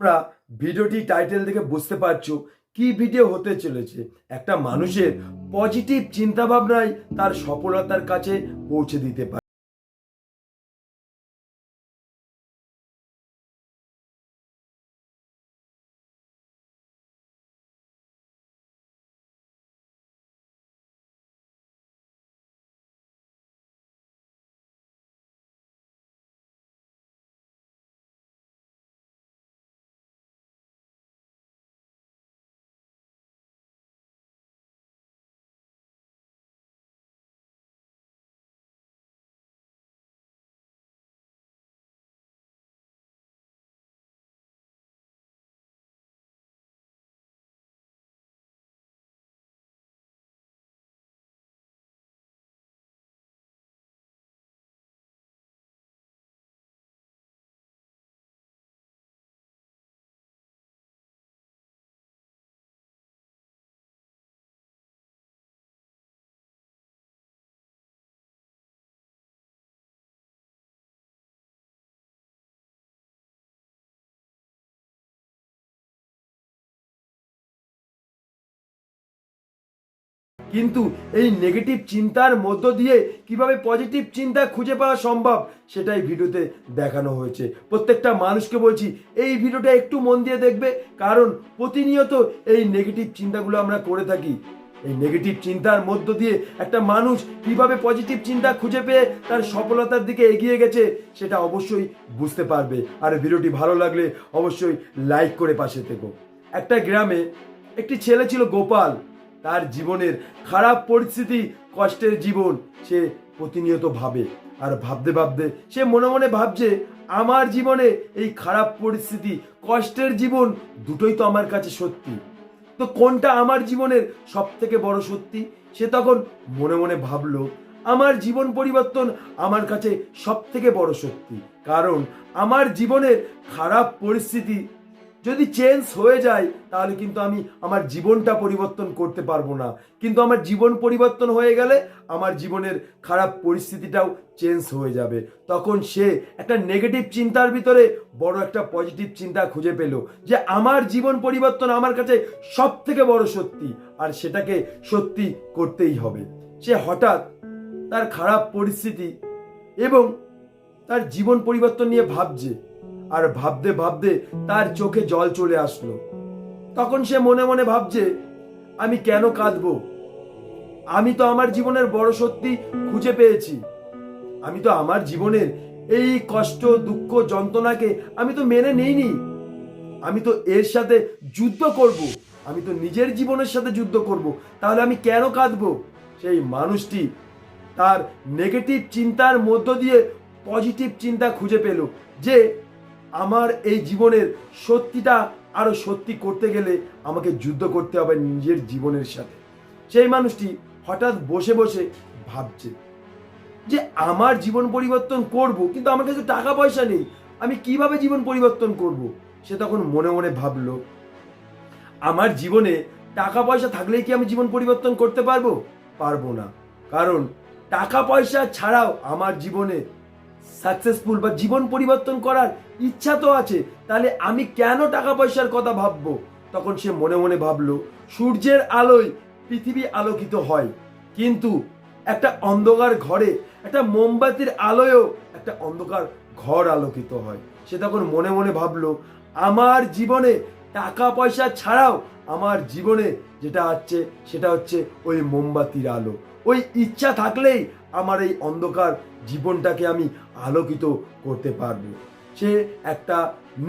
তোমরা ভিডিওটি টাইটেল থেকে বুঝতে পারছ কি ভিডিও হতে চলেছে। একটা মানুষের পজিটিভ চিন্তা ভাবনাই তার সফলতার কাছে পৌঁছে দিতে পারে। কিন্তু এই নেগেটিভ চিন্তার মধ্য দিয়ে কীভাবে পজিটিভ চিন্তা খুঁজে পাওয়া সম্ভব, সেটাই ভিডিওতে দেখানো হয়েছে। প্রত্যেকটা মানুষকে বলছি, এই ভিডিওটা একটু মন দিয়ে দেখবে, কারণ প্রতিনিয়ত এই নেগেটিভ চিন্তাগুলো আমরা করে থাকি। এই নেগেটিভ চিন্তার মধ্য দিয়ে একটা মানুষ কীভাবে পজিটিভ চিন্তা খুঁজে পেয়ে তার সফলতার দিকে এগিয়ে গেছে, সেটা অবশ্যই বুঝতে পারবে। আর ভিডিওটি ভালো লাগলে অবশ্যই লাইক করে পাশে থেকো। একটা গ্রামে একটি ছেলে ছিল গোপাল। তার জীবনের খারাপ পরিস্থিতি, কষ্টের জীবন সে প্রতিনিয়ত ভাবে। আর ভাবতে ভাবতে সে মনে মনে ভাবছে, আমার জীবনে এই খারাপ পরিস্থিতি, কষ্টের জীবন দুটোই তো আমার কাছে সত্যি। তো কোনটা আমার জীবনের সব থেকে বড় সত্যি? সে তখন মনে মনে ভাবলো, আমার জীবন পরিবর্তন আমার কাছে সব থেকে বড় সত্যি। কারণ আমার জীবনের খারাপ পরিস্থিতি যদি চেঞ্জ হয়ে যায়, তাহলে কিন্তু আমি আমার জীবনটা পরিবর্তন করতে পারব না। কিন্তু আমার জীবন পরিবর্তন হয়ে গেলে আমার জীবনের খারাপ পরিস্থিতিটাও চেঞ্জ হয়ে যাবে। তখন সে একটা নেগেটিভ চিন্তার ভিতরে বড় একটা পজিটিভ চিন্তা খুঁজে পেল যে আমার জীবন পরিবর্তন আমার কাছে সব থেকে বড় সত্যি, আর সেটাকে সত্যি করতেই হবে। সে হঠাৎ তার খারাপ পরিস্থিতি এবং তার জীবন পরিবর্তন নিয়ে ভাবছে আর ভাবতে ভাবতে তার চোখে জল চলে আসলো। তখন সে মনে মনে ভাবছে, আমি কেন কাঁদবো? আমি তো আমার জীবনের বড় সত্যি খুঁজে পেয়েছি। আমি তো আমার জীবনের এই কষ্ট, দুঃখ, যন্ত্রণাকে আমি তো মেনে নেইনি। আমি তো এর সাথে যুদ্ধ করব। আমি তো নিজের জীবনের সাথে যুদ্ধ করব। তাহলে আমি কেন কাঁদবো? সেই মানুষটি তার নেগেটিভ চিন্তার মধ্য দিয়ে পজিটিভ চিন্তা খুঁজে পেল, যে আমার এই জীবনের সত্যিটা আরও সত্যি করতে গেলে আমাকে যুদ্ধ করতে হবে নিজের জীবনের সাথে। সেই মানুষটি হঠাৎ বসে বসে ভাবছে যে আমার জীবন পরিবর্তন করব, কিন্তু আমার কাছে টাকা পয়সা নেই। আমি কীভাবে জীবন পরিবর্তন করব? সে তখন মনে মনে ভাবলো, আমার জীবনে টাকা পয়সা থাকলেই কি আমি জীবন পরিবর্তন করতে পারব? পারব না। কারণ টাকা পয়সা ছাড়াও আমার জীবনে সাকসেসফুল বা জীবন পরিবর্তন করার ইচ্ছা তো আছে, তাহলে আমি কেন টাকা পয়সার কথা ভাববো? তখন সে মনে মনে ভাবলো, সূর্যের আলোয় পৃথিবী আলোকিত হয়, কিন্তু একটা অন্ধকার ঘরে, একটা মোমবাতির আলোয়ও একটা অন্ধকার ঘর আলোকিত হয়। সে তখন মনে মনে ভাবলো, আমার জীবনে টাকা পয়সা ছাড়াও আমার জীবনে যেটা আছে, সেটা হচ্ছে ওই মোমবাতির আলো। ওই ইচ্ছা থাকলেই আমার এই অন্ধকার জীবনটাকে আমি আলোকিত করতে পারব। সে একটা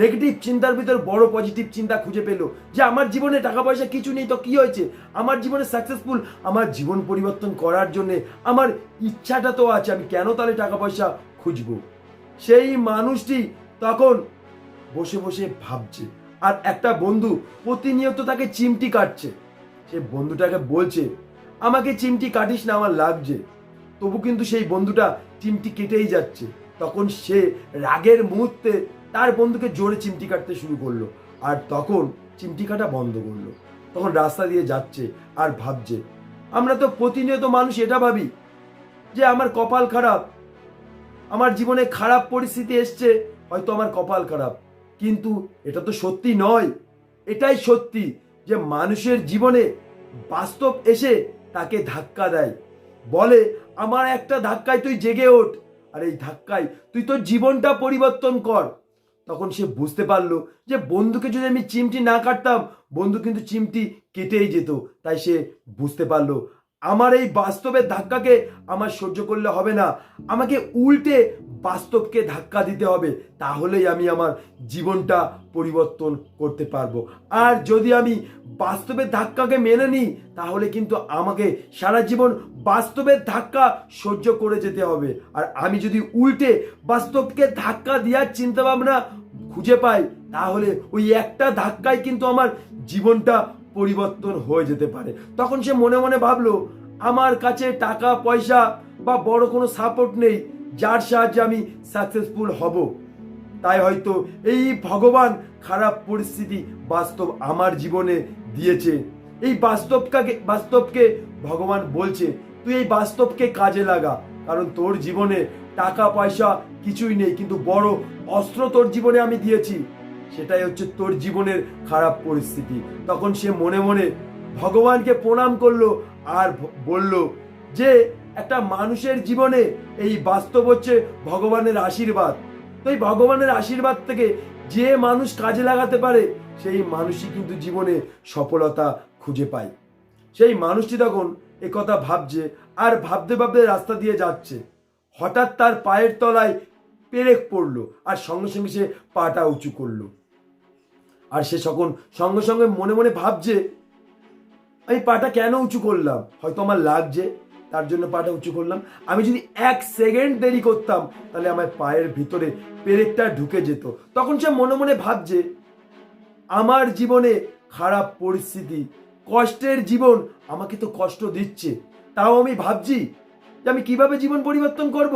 নেগেটিভ চিন্তার ভিতর বড় পজিটিভ চিন্তা খুঁজে পেল যে আমার জীবনে টাকা পয়সা কিছু নেই, তো কি হয়েছে? আমার জীবনে সাকসেসফুল আমার জীবন পরিবর্তন করার জন্যে আমার ইচ্ছাটা তো আছে, আমি কেন তাহলে টাকা পয়সা খুঁজবো? সেই মানুষটি তখন বসে বসে ভাবছে, আর একটা বন্ধু প্রতিনিয়ত তাকে চিমটি কাটছে। সে বন্ধুটাকে বলছে, আমাকে চিমটি কাটিস না, আমার লাগছে। তবু কিন্তু সেই বন্ধুটা চিমটি কেটেই যাচ্ছে। তখন সে রাগের মুহূর্তে তার বন্ধুকে জোরে চিমটি কাটতে শুরু করল আর তখন চিমটি কাটা বন্ধ করল। তখন রাস্তা দিয়ে যাচ্ছে আর ভাবছে, আমরা তো প্রতিনিয়ত মানুষ, এটা ভাবি যে আমার কপাল খারাপ। আমার জীবনে খারাপ পরিস্থিতি এসছে, হয়তো আমার কপাল খারাপ। কিন্তু এটা তো সত্যি নয়। এটাই সত্যি যে মানুষের জীবনে বাস্তব এসে তাকে ধাক্কা দেয়। বলে, আমার একটা ধাক্কায় তুই জেগে ওঠ। আর, এই ধাক্কায়? তুই তোর জীবনটা পরিবর্তন কর। তখন সে বুঝতে পারল যে বন্ধুকে যদি আমি চিমটি না কাটতাম, বন্ধু কিন্তু চিমটি কেটেই যেত। তাই সে বুঝতে পারল আমার এই বাস্তবের ধাক্কাকে আমার সহ্য করলে হবে না। আমাকে উল্টে বাস্তবকে ধাক্কা দিতে হবে, তাহলেই আমি আমার জীবনটা পরিবর্তন করতে পারব। আর যদি আমি বাস্তবের ধাক্কাকে মেনে নিই, তাহলে কিন্তু আমাকে সারা জীবন বাস্তবের ধাক্কা সহ্য করে যেতে হবে। আর আমি যদি উল্টে বাস্তবকে ধাক্কা দেওয়ার চিন্তা ভাবনা খুঁজে পাই, তাহলে ওই একটা ধাক্কায় কিন্তু আমার জীবনটা পরিবর্তন হয়ে যেতে পারে। তখন সে মনে মনে ভাবলো, আমার কাছে টাকা, পয়সা বা বড় কোনো সাপোর্ট নেই, যার সাহায্যে আমি সাকসেসফুল হব। তাই হয়তো এই ভগবান খারাপ পরিস্থিতি বাস্তব আমার জীবনে দিয়েছে। এই বাস্তবকে বাস্তবকে ভগবান বলছে, তুই এই বাস্তবকে কাজে লাগা, কারণ তোর জীবনে টাকা, পয়সা কিছুই নেই, কিন্তু বড় অস্ত্র তোর জীবনে আমি দিয়েছি। সেটাই হচ্ছে তোর জীবনের খারাপ পরিস্থিতি। তখন সে মনে মনে ভগবানকে প্রণাম করল আর বলল যে, একটা মানুষের জীবনে এই বাস্তব হচ্ছে ভগবানের আশীর্বাদ। তো এই ভগবানের আশীর্বাদ থেকে যে মানুষ কাজে লাগাতে পারে, সেই মানুষই কিন্তু জীবনে সফলতা খুঁজে পায়। সেই মানুষটি তখন একথা ভাবছে আর ভাবতে ভাবতে রাস্তা দিয়ে যাচ্ছে। হঠাৎ তার পায়ের তলায় পেরেক পড়ল আর সঙ্গে সঙ্গে সে পাটা উঁচু করল। আর সে তখন সঙ্গে সঙ্গে মনে মনে ভাবছে, আমি পাটা কেন উঁচু করলাম? হয়তো আমার লাগছে, তার জন্য পাটা উঁচু করলাম। আমি যদি এক সেকেন্ড দেরি করতাম, তাহলে আমার পায়ের ভিতরে পেরেকটা ঢুকে যেত। তখন সে মনে মনে ভাবছে, আমার জীবনে খারাপ পরিস্থিতি, কষ্টের জীবন আমাকে তো কষ্ট দিচ্ছে। তাও আমি ভাবছি যে আমি কীভাবে জীবন পরিবর্তন করব?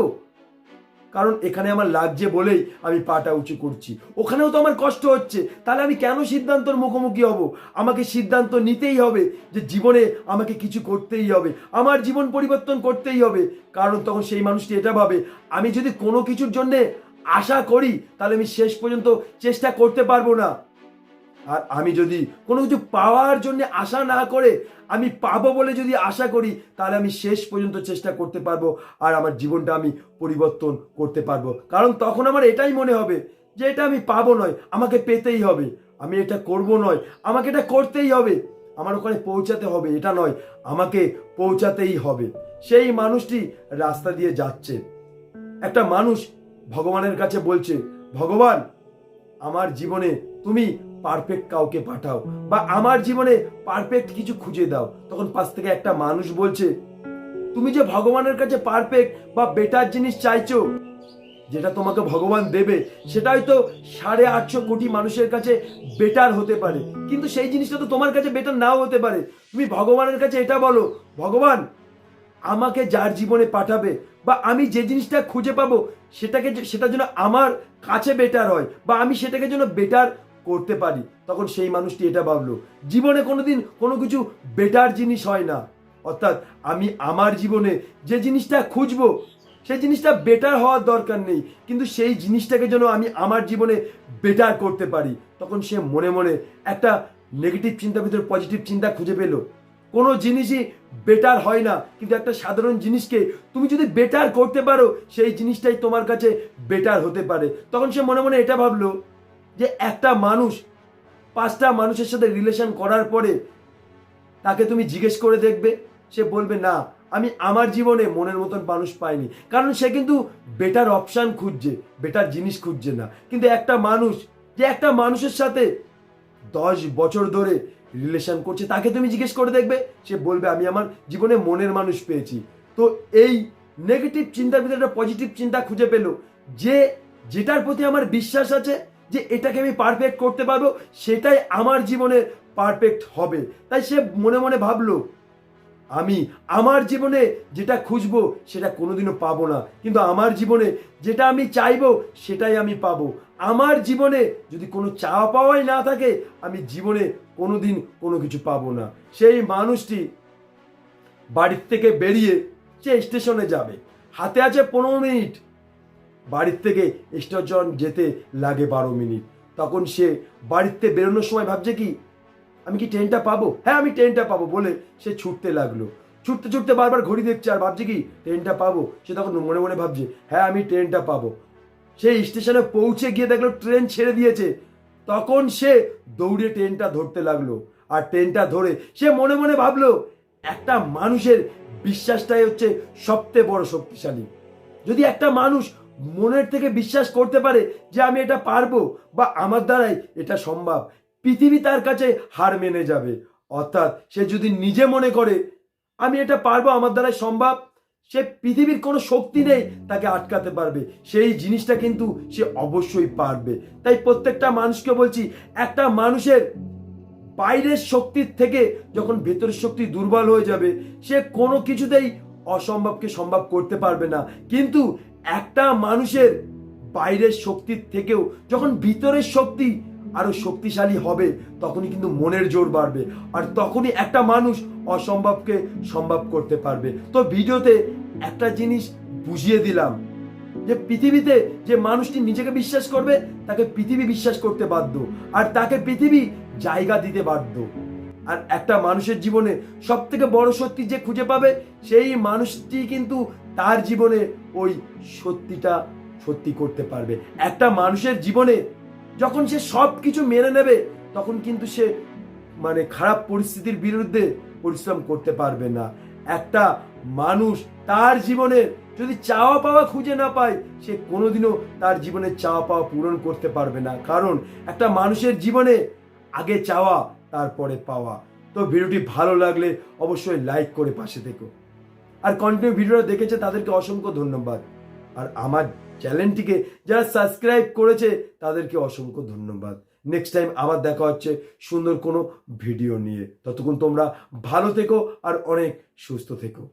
কারণ এখানে আমার লাগছে বলেই আমি পাটা উঁচু করছি। ওখানেও তো আমার কষ্ট হচ্ছে। তাহলে আমি কেন সিদ্ধান্তর মুখোমুখি হব? আমাকে সিদ্ধান্ত নিতেই হবে যে জীবনে আমাকে কিছু করতেই হবে। আমার জীবন পরিবর্তন করতেই হবে। কারণ তখন সেই মানুষটি এটা ভাবে, আমি যদি কোনো কিছুর জন্যে আশা করি, তাহলে আমি শেষ পর্যন্ত চেষ্টা করতে পারব না। আর আমি যদি কোনো কিছু পাওয়ার জন্য আশা না করে আমি পাবো বলে যদি আশা করি, তাহলে আমি শেষ পর্যন্ত চেষ্টা করতে পারব আর আমার জীবনটা আমি পরিবর্তন করতে পারব। কারণ তখন আমার এটাই মনে হবে যে এটা আমি পাবো নয়, আমাকে পেতেই হবে। আমি এটা করব নয়, আমাকে এটা করতেই হবে। আমার ওখানে পৌঁছাতে হবে, এটা নয়, আমাকে পৌঁছাতেই হবে। সেই মানুষটি রাস্তা দিয়ে যাচ্ছে। একটা মানুষ ভগবানের কাছে বলছে, ভগবান, আমার জীবনে তুমি পারফেক্ট কাউকে পাঠাও বা আমার জীবনে পারফেক্ট কিছু খুঁজে দাও। তখন পাশ থেকে একটা মানুষ বলছে, তুমি যে ভগবানের কাছে পারফেক্ট বা বেটার জিনিস চাইছো, যেটা তোমাকে ভগবান দেবে সেটা হয়তো সাড়ে আটশো কোটি মানুষের কাছে বেটার হতে পারে। কিন্তু সেই জিনিসটা তো তোমার কাছে বেটার নাও হতে পারে। তুমি ভগবানের কাছে এটা বলো, ভগবান, আমাকে যার জীবনে পাঠাবে বা আমি যে জিনিসটা খুঁজে পাবো, সেটাকে সেটা যেন আমার কাছে বেটার হয় বা আমি সেটাকে যেন বেটার করতে পারি, তখন সেই মানুষটি এটা ভাবলো, জীবনে কোনোদিন কোনো কিছু বেটার জিনিস হয় না। অর্থাৎ আমি আমার জীবনে যে জিনিসটা খুঁজবো, সেই জিনিসটা বেটার হওয়ার দরকার নেই, কিন্তু সেই জিনিসটাকে যেন আমি আমার জীবনে বেটার করতে পারি। তখন সে মনে মনে একটা নেগেটিভ চিন্তার ভিতরে পজিটিভ চিন্তা খুঁজে পেল। কোনো জিনিসই বেটার হয় না, কিন্তু একটা সাধারণ জিনিসকে তুমি যদি বেটার করতে পারো, সেই জিনিসটাই তোমার কাছে বেটার হতে পারে। তখন সে মনে মনে এটা ভাবলো যে একটা মানুষ, পাঁচটা মানুষের সাথে রিলেশন করার পরে তাকে তুমি জিজ্ঞেস করে দেখবে, সে বলবে, না, আমি আমার জীবনে মনের মতন মানুষ পাইনি। কারণ সে কিন্তু বেটার অপশান খুঁজছে বেটার জিনিস খুঁজছে না। কিন্তু একটা মানুষ, যে একটা মানুষের সাথে দশ বছর ধরে রিলেশন করছে, তাকে তুমি জিজ্ঞেস করে দেখবে, সে বলবে, আমি আমার জীবনে মনের মানুষ পেয়েছি। তো এই নেগেটিভ চিন্তার ভিতরে একটা পজিটিভ চিন্তা খুঁজে পেল, যে যেটার প্রতি আমার বিশ্বাস আছে যে এটাকে আমি পারফেক্ট করতে পারব, সেটাই আমার জীবনে পারফেক্ট হবে। তাই সে মনে মনে ভাবলো, আমি আমার জীবনে যেটা খুঁজবো, সেটা কোনোদিনও পাবো না। কিন্তু আমার জীবনে যেটা আমি চাইব, সেটাই আমি পাবো। আমার জীবনে যদি কোনো চাওয়া পাওয়াই না থাকে, আমি জীবনে কোনোদিন কোনো কিছু পাবো না। সেই মানুষটি বাড়ির থেকে বেরিয়ে সে স্টেশনে যাবে। হাতে আছে পনেরো মিনিট। বাড়ির থেকে স্টেশন যেতে লাগে বারো মিনিট। তখন সে বাড়িতে বেরোনোর সময় ভাবছে কি, আমি কি ট্রেনটা পাবো? হ্যাঁ আমি ট্রেনটা পাবো বলে সে ছুটতে লাগল। ছুটতে ছুটতে বারবার ঘড়ি দেখছে আর ভাবছে কি ট্রেনটা পাবো? সে তখন মনে মনে ভাবছে হ্যাঁ আমি ট্রেনটা পাবো। সে স্টেশনে পৌঁছে গিয়ে দেখল ট্রেন ছেড়ে দিয়েছে। তখন সে দৌড়ে ট্রেনটা ধরতে লাগল। আর ট্রেনটা ধরে সে মনে মনে ভাবলো, একটা মানুষের বিশ্বাসটাই হচ্ছে সবচেয়ে বড় শক্তিশালী। যদি একটা মানুষ মনের থেকে বিশ্বাস করতে পারে যে আমি এটা পারব বা আমার দ্বারাই এটা সম্ভব। পৃথিবী তার কাছে হার মেনে যাবে। অর্থাৎ সে যদি নিজে মনে করে, আমি এটা পারব, আমার দ্বারাই সম্ভব, সে পৃথিবীর কোনো শক্তি নেই তাকে আটকাতে পারবে। সেই জিনিসটা কিন্তু সে অবশ্যই পারবে। তাই প্রত্যেকটা মানুষকে বলছি, একটা মানুষের বাইরের শক্তির থেকে যখন ভেতরের শক্তি দুর্বল হয়ে যাবে, সে কোনো কিছুতেই অসম্ভবকে সম্ভব করতে পারবে না। কিন্তু একটা মানুষের বাইরের শক্তির থেকেও যখন ভিতরের শক্তি আরও শক্তিশালী হবে, তখনই কিন্তু মনের জোর বাড়বে। আর তখনই একটা মানুষ অসম্ভবকে সম্ভব করতে পারবে। তো ভিডিওতে একটা জিনিস বুঝিয়ে দিলাম, যে পৃথিবীতে যে মানুষটি নিজেকে বিশ্বাস করবে, তাকে পৃথিবী বিশ্বাস করতে বাধ্য। আর তাকে পৃথিবী জায়গা দিতে বাধ্য। আর একটা মানুষের জীবনে সব থেকে বড় সত্যি যে খুঁজে পাবে, সেই মানুষটি কিন্তু তার জীবনে ওই সত্যিটা সত্যি করতে পারবে। একটা মানুষের জীবনে যখন সে সব কিছু মেনে নেবে, তখন কিন্তু সে মানে খারাপ পরিস্থিতির বিরুদ্ধে পরিশ্রম করতে পারবে না। একটা মানুষ তার জীবনে যদি চাওয়া পাওয়া খুঁজে না পায়, সে কোনোদিনও তার জীবনে চাওয়া পাওয়া পূরণ করতে পারবে না। কারণ একটা মানুষের জীবনে আগে চাওয়া, তারপরে পাওয়া। তো ভিডিওটি ভালো লাগলে অবশ্যই লাইক করে পাশে থেকো। আর কন্টিনিউ ভিডিওটা দেখেছে, তাদেরকে অসংখ্য ধন্যবাদ। আর আমার চ্যানেলটিকে যারা সাবস্ক্রাইব করেছে, তাদেরকে অসংখ্য ধন্যবাদ। নেক্সট টাইম আবার দেখা হচ্ছে সুন্দর কোনো ভিডিও নিয়ে। ততক্ষণ তোমরা ভালো থেকো আর অনেক সুস্থ থেকো।